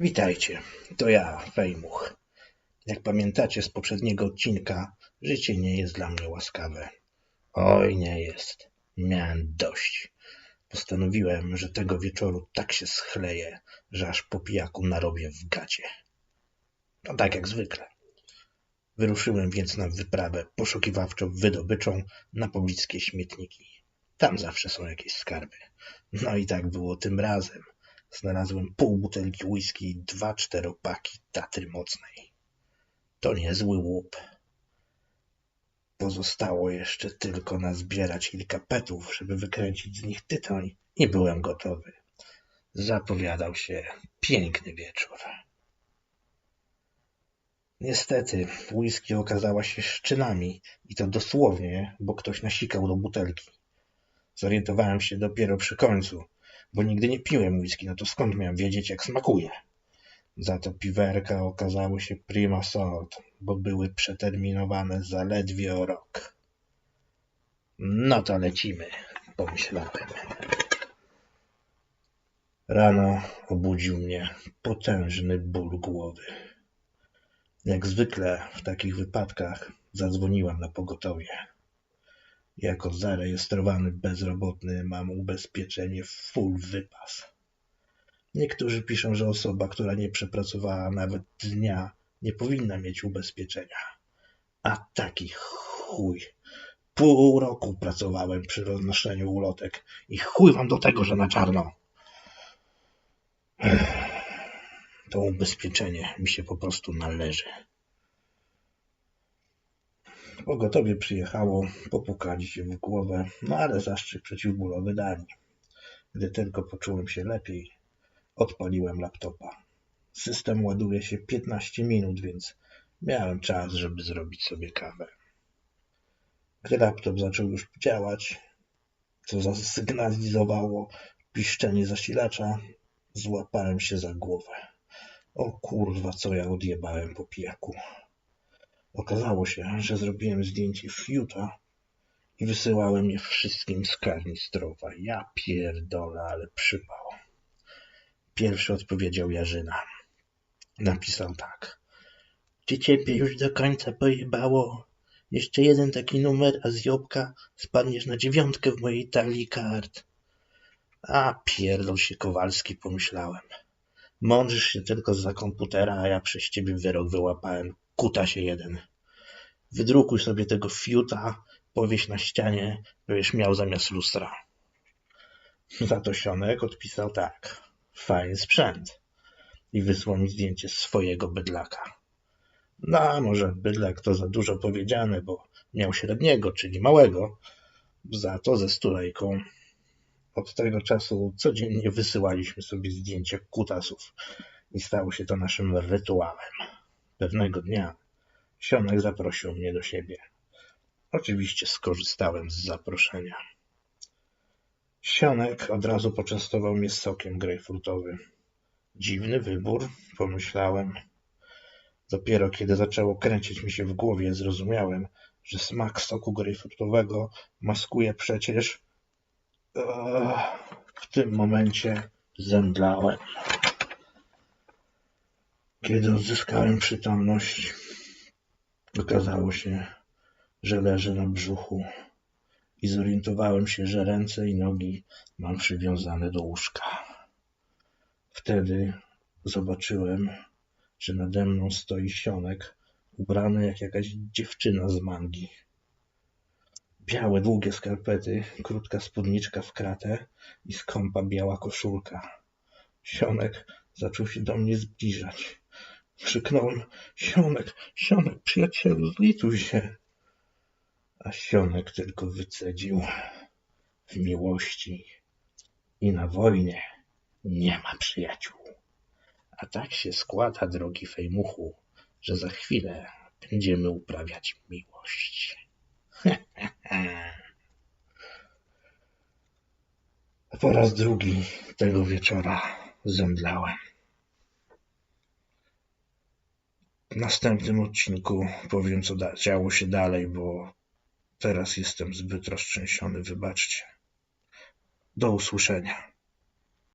Witajcie, to ja, Fejmuch. Jak pamiętacie z poprzedniego odcinka, życie nie jest dla mnie łaskawe. Oj, nie jest. Miałem dość. Postanowiłem, że tego wieczoru tak się schleję, że aż po pijaku narobię w gacie. No tak jak zwykle. Wyruszyłem więc na wyprawę poszukiwawczo-wydobyczą na pobliskie śmietniki. Tam zawsze są jakieś skarby. No i tak było tym razem. Znalazłem pół butelki whisky i dwa czteropaki Tatry Mocnej. To niezły łup. Pozostało jeszcze tylko nazbierać kilka petów, żeby wykręcić z nich tytoń i byłem gotowy. Zapowiadał się piękny wieczór. Niestety, whisky okazała się szczynami i to dosłownie, bo ktoś nasikał do butelki. Zorientowałem się dopiero przy końcu, bo nigdy nie piłem whisky, no to skąd miałem wiedzieć, jak smakuje? Za to piwerka okazały się prima sort, bo były przeterminowane zaledwie o rok. No to lecimy, pomyślałem. Rano obudził mnie potężny ból głowy. Jak zwykle w takich wypadkach zadzwoniłem na pogotowie. Jako zarejestrowany bezrobotny mam ubezpieczenie full wypas. Niektórzy piszą, że osoba, która nie przepracowała nawet dnia, nie powinna mieć ubezpieczenia. A taki chuj. Pół roku pracowałem przy roznoszeniu ulotek i chuj wam do tego, że na czarno. To ubezpieczenie mi się po prostu należy. Pogotowie przyjechało, popukali się w głowę, no ale zastrzyk przeciwbólowy dali. Gdy tylko poczułem się lepiej, odpaliłem laptopa. System ładuje się 15 minut, więc miałem czas, żeby zrobić sobie kawę. Gdy laptop zaczął już działać, co zasygnalizowało piszczenie zasilacza, złapałem się za głowę. O kurwa, co ja odjebałem po pijaku. Okazało się, że zrobiłem zdjęcie fiuta i wysyłałem je wszystkim z karnistrowa. Ja pierdolę, ale przypał. Pierwszy odpowiedział Jarzyna. Napisał tak. Czy ciebie już do końca pojebało? Jeszcze jeden taki numer, a z Jobka spadniesz na dziewiątkę w mojej talii kart. A pierdol się Kowalski, pomyślałem. Mądrzysz się tylko za komputera, a ja przez ciebie wyrok wyłapałem. Kuta się jeden. Wydrukuj sobie tego fiuta, powieś na ścianie, byś miał zamiast lustra. Za to Sionek odpisał tak. Fajny sprzęt. I wysłał mi zdjęcie swojego bydlaka. No, może bydlak to za dużo powiedziane, bo miał średniego, czyli małego, za to ze stulejką. Od tego czasu codziennie wysyłaliśmy sobie zdjęcia kutasów i stało się to naszym rytuałem. Pewnego dnia Sionek zaprosił mnie do siebie. Oczywiście skorzystałem z zaproszenia. Sionek od razu poczęstował mnie sokiem grejpfrutowym. Dziwny wybór, pomyślałem. Dopiero kiedy zaczęło kręcić mi się w głowie, zrozumiałem, że smak soku grejpfrutowego maskuje przecież. W tym momencie zemdlałem. Kiedy odzyskałem przytomność, okazało się, że leżę na brzuchu i zorientowałem się, że ręce i nogi mam przywiązane do łóżka. Wtedy zobaczyłem, że nade mną stoi sionek, ubrany jak jakaś dziewczyna z mangi. Białe, długie skarpety, krótka spódniczka w kratę i skąpa biała koszulka. Sionek zaczął się do mnie zbliżać. Krzyknąłem, Sionek, Sionek, przyjacielu, zlituj się. A Sionek tylko wycedził w miłości i na wojnie nie ma przyjaciół. A tak się składa, drogi Fejmuchu, że za chwilę będziemy uprawiać miłość. Po raz drugi tego wieczora zemdlałem. W następnym odcinku powiem, co działo się dalej, bo teraz jestem zbyt roztrzęsiony, wybaczcie. Do usłyszenia.